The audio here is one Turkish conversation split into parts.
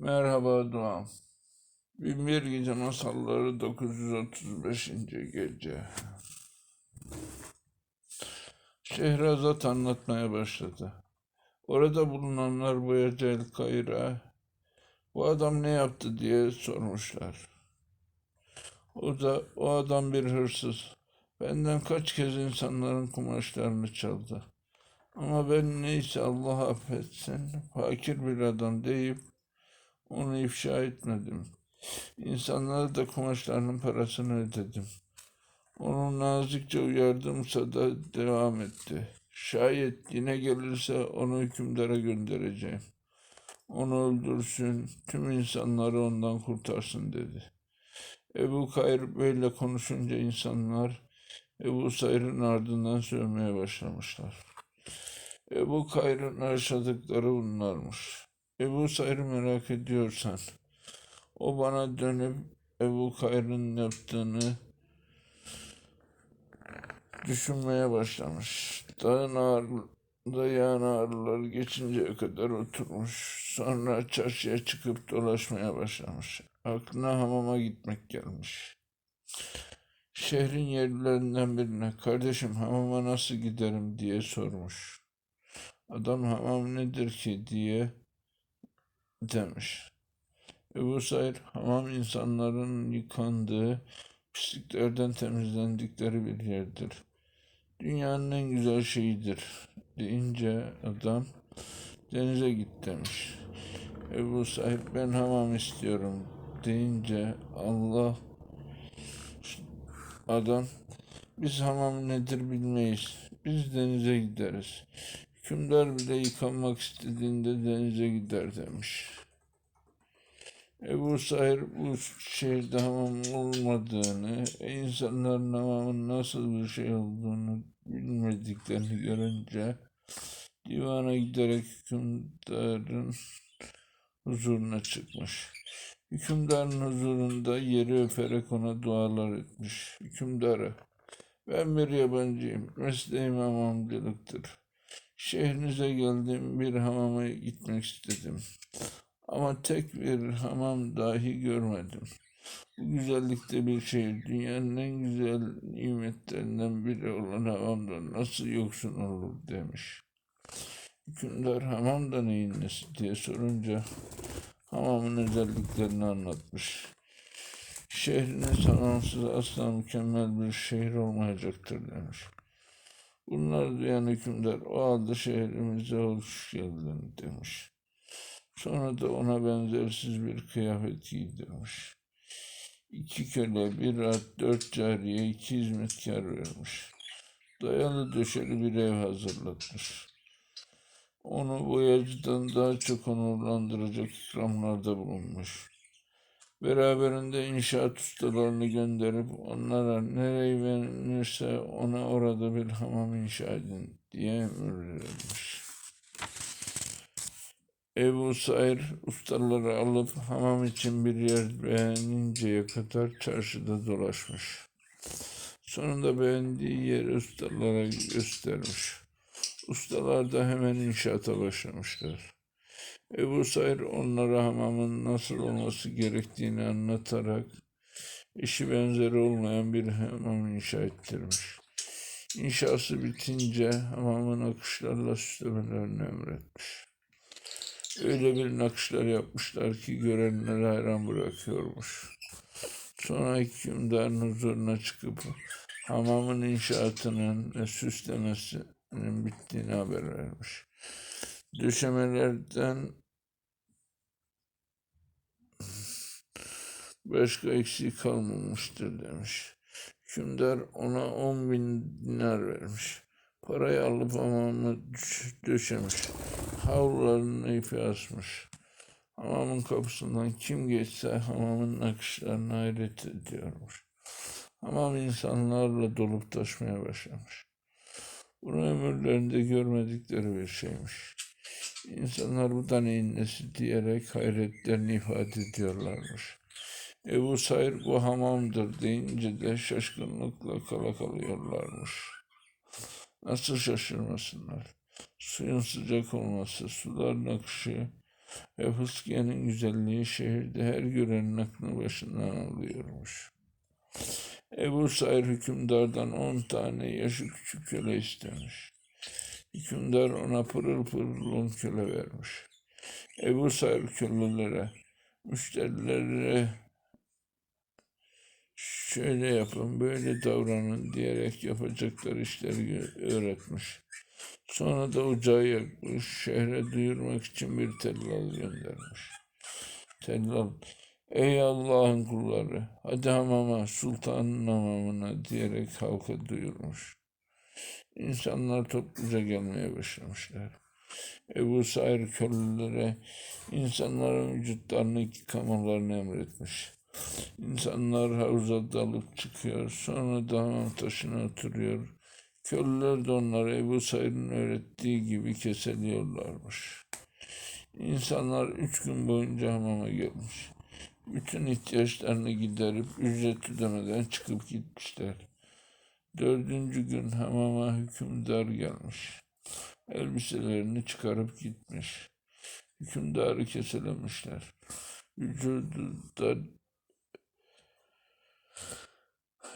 Merhaba Doğan. Binbir Gece Masalları 935. Gece. Şehrazat anlatmaya başladı. Orada bulunanlar boyacı El Kayra, bu adam ne yaptı diye sormuşlar. O da, o adam bir hırsız. Benden kaç kez insanların kumaşlarını çaldı. Ama ben neyse Allah affetsin, fakir bir adam deyip onu ifşa etmedim. İnsanlara da kumaşlarının parasını ödedim. Onu nazikçe uyardımsa da devam etti. Şayet yine gelirse onu hükümdara göndereceğim. Onu öldürsün, tüm insanları ondan kurtarsın dedi. Ebu Kayr böyle konuşunca insanlar Ebu Sayr'ın ardından sövmeye başlamışlar. Ebu Kayr'ın yaşadıkları bunlarmış. Ebu Sayr'ı merak ediyorsan, o bana dönüp Ebu Kayr'ın yaptığını düşünmeye başlamış. Dağın ağrıda yağan ağrılar geçinceye kadar oturmuş. Sonra çarşıya çıkıp dolaşmaya başlamış. Aklına hamama gitmek gelmiş. Şehrin yerlilerinden birine kardeşim hamama nasıl giderim diye sormuş. Adam hamam nedir ki diye demiş. Ebu Said hamam insanların yıkandığı, pisliklerden temizlendikleri bir yerdir. Dünyanın en güzel şeyidir deyince adam denize git demiş. Ebu Said ben hamam istiyorum deyince Allah adam biz hamam nedir bilmeyiz. Biz denize gideriz. Hükümdar bile yıkanmak istediğinde denize gider demiş. Ebu Said bu şehirde hamam olmadığını, insanların hamamın nasıl bir şey olduğunu bilmediklerini görünce divana giderek hükümdarın huzuruna çıkmış. Hükümdarın huzurunda yeri öperek ona dualar etmiş. Hükümdara, ben bir yabancıyım, mesleğim hamamcılıktır. Şehrinize geldim, bir hamama gitmek istedim. Ama tek bir hamam dahi görmedim. Bu güzellikte bir şehir, dünyanın en güzel nimetlerinden biri olan hamamda nasıl yoksun olur demiş. Hükümdar hamam da neyin nesi diye sorunca hamamın özelliklerini anlatmış. Şehriniz hamamsız asla mükemmel bir şehir olmayacaktır demiş. Bunlar duyan hükümdar o halde şehrimize hoş geldin demiş. Sonra da ona benzersiz bir kıyafet giydirmiş. İki köle, bir at, dört cariye, iki hizmetkar vermiş. Dayalı döşeli bir ev hazırlatmış. Onu boyacıdan daha çok onurlandıracak ikramlarda bulunmuş. Beraberinde inşaat ustalarını gönderip onlara nereyi verilirse ona orada bir hamam inşa edin diye emir verilmiş. Ebu Sair ustaları alıp hamam için bir yer beğeninceye kadar çarşıda dolaşmış. Sonunda beğendiği yeri ustalara göstermiş. Ustalar da hemen inşaata başlamışlar. Ebu Sair onlara hamamın nasıl olması gerektiğini anlatarak eşi benzeri olmayan bir hamam inşa ettirmiş. İnşası bitince hamamın akışlarla süslemelerini emretmiş. Öyle bir nakışlar yapmışlar ki görenleri hayran bırakıyormuş. Sonra hükümdarın huzuruna çıkıp hamamın inşaatının ve süslemesinin bittiğini haber vermiş. Döşemelerden başka eksik kalmamıştır demiş. Hükümdar ona on bin dinar vermiş. Parayı alıp hamamı döşemiş. Havlularını ipi asmış. Hamamın kapısından kim geçse hamamın nakışlarına hayret ediyormuş. Hamam insanlarla dolup taşmaya başlamış. Bunu ömürlerinde görmedikleri bir şeymiş. İnsanlar bu da neyin nesi diyerek hayretlerini ifade ediyorlarmış. Ebu Sair bu hamamdır deyince de şaşkınlıkla kala kalıyorlarmış. Nasıl şaşırmasınlar? Suyun sıcak olması, suların akışı, ve fıskiyenin güzelliği şehirde her görenin aklını başından alıyormuş. Ebu Sair hükümdardan on tane yaşı küçük köle istemiş. Hükümdar ona pırıl pırıl on köle vermiş. Ebu Sair kölelere, müşterilere şöyle yapın, böyle davranın diyerek yapacakları işleri öğretmiş. Sonra da ocağı yakmış, şehre duyurmak için bir tellal göndermiş. Tellal, ey Allah'ın kulları, hadi hamama, sultanın hamamına diyerek halka duyurmuş. İnsanlar topluca gelmeye başlamışlar. Ebu Sair kölelere insanların vücutlarını yıkamalarını emretmiş. İnsanlar havuza dalıp çıkıyor, sonra da hamam taşına oturuyor. Köleler de onları Ebu Said'in öğrettiği gibi keseliyorlarmış. İnsanlar üç gün boyunca hamama gelmiş. Bütün ihtiyaçlarını giderip ücret ödemeden çıkıp gitmişler. Dördüncü gün hamama hükümdar gelmiş. Elbiselerini çıkarıp gitmiş. Hükümdarı keselemişler. Vücudu da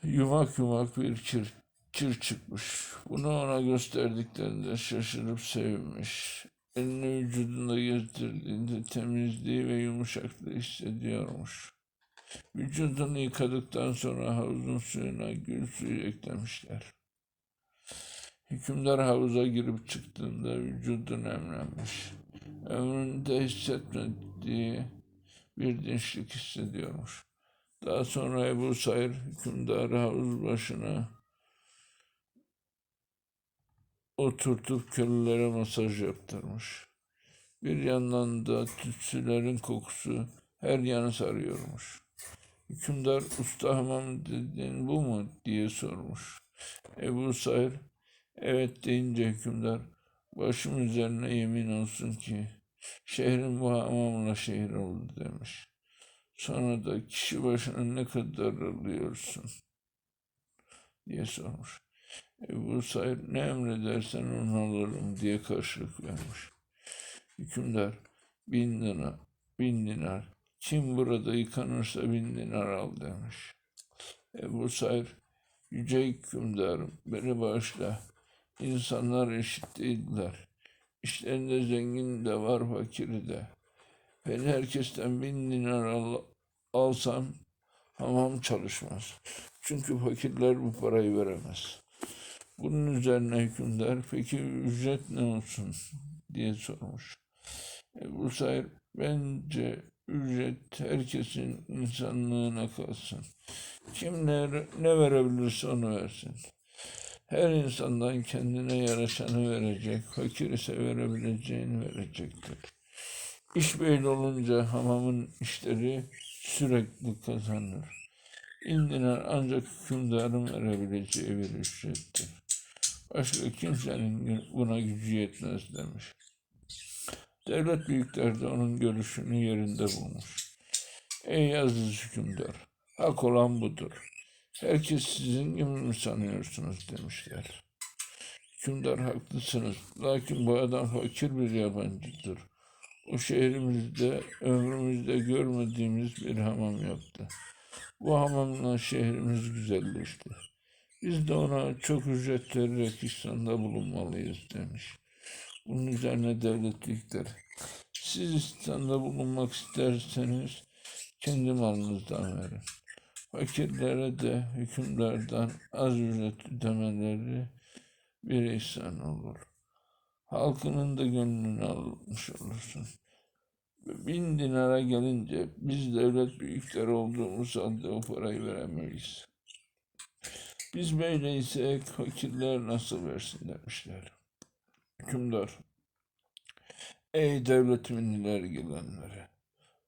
yumak yumak bir kir, kir çıkmış. Bunu ona gösterdiklerinde şaşırıp sevinmiş. Elini vücudunda gezdirdiğinde temizliği ve yumuşaklığı hissediyormuş. Vücudunu yıkadıktan sonra havuzun suyuna gül suyu eklemişler. Hükümdar havuza girip çıktığında vücudu nemlenmiş. Ömründe hissetmediği bir dinçlik hissediyormuş. Daha sonra Ebu Sair hükümdarı havuz başına oturtup kölelere masaj yaptırmış. Bir yandan da tütsülerin kokusu her yanı sarıyormuş. Hükümdar usta hamam dediğin bu mu diye sormuş. Ebu Sair evet deyince hükümdar başım üzerine yemin olsun ki şehrin bu hamamla şehir oldu demiş. Sonra da kişi başına ne kadar alıyorsun diye sormuş. Ebu Said ne emredersen onu alırım diye karşılık vermiş. Hükümdar bin dinar, bin dinar. Kim burada yıkanırsa bin dinar al demiş. Ebu Said yüce hükümdarım beni bağışla. İnsanlar eşit değiller. İşlerinde zengin de var fakiri de. Ben herkesten bin dinar al, alsam hamam çalışmaz. Çünkü fakirler bu parayı veremez. Bunun üzerine hükümdar peki ücret ne olsun diye sormuş. Ebu Said bence ücret herkesin insanlığına kalsın. Kim ne, ne verebilirse onu versin. Her insandan kendine yaraşanı verecek, fakir ise verebileceğini verecektir. İş böyle olunca hamamın işleri sürekli kazanır. İndinar ancak hükümdarın verebileceği bir ücrettir. Başka kimsenin buna gücü yetmez demiş. Devlet büyükleri de onun görüşünü yerinde bulmuş. Ey aziz hükümdar, hak olan budur. Herkes sizin gibi mi sanıyorsunuz demişler. Hükümdar haklısınız. Lakin bu adam fakir bir yabancıdır. O şehrimizde ömrümüzde görmediğimiz bir hamam yaptı. Bu hamamla şehrimiz güzelleşti. Biz de ona çok ücret vererek ihsanda bulunmalıyız demiş. Bunun üzerine devlet büyükleri. Siz ihsanda bulunmak isterseniz kendi malınızdan verin. Fakirlere de hükümlerden az ücret ödemeleri bir ihsan olur. Halkının da gönlünü almış olursun. Bin dinara gelince biz devlet büyükleri olduğumuz halde o parayı veremeyiz. Biz böyleysek fakirler nasıl versin demişler. Hükümdar, ey devletimin ileri gelenleri,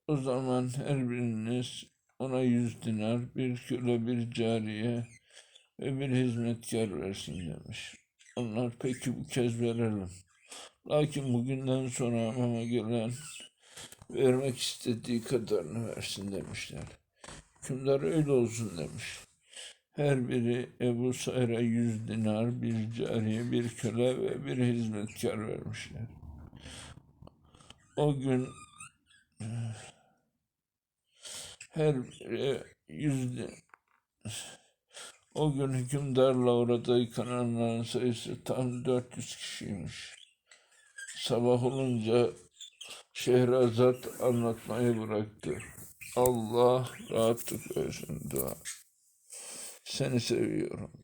o zaman her biriniz ona yüz dinar, bir köle, bir cariye ve bir hizmetkar versin demiş. Onlar peki bu kez verelim. Lakin bugünden sonra hamama gelen vermek istediği kadarını versin demişler. Hükümdar öyle olsun demiş. Her biri Ebu Sayr'a yüz dinar, bir cariye, bir köle ve bir hizmetkar vermişler. O gün her biri yüz dinar. O gün hükümdarla orada yıkananların sayısı tam 400 kişiymiş. Sabah olunca Şehrazat anlatmayı bıraktı. Allah rahatlık versin dua. Seni seviyorum.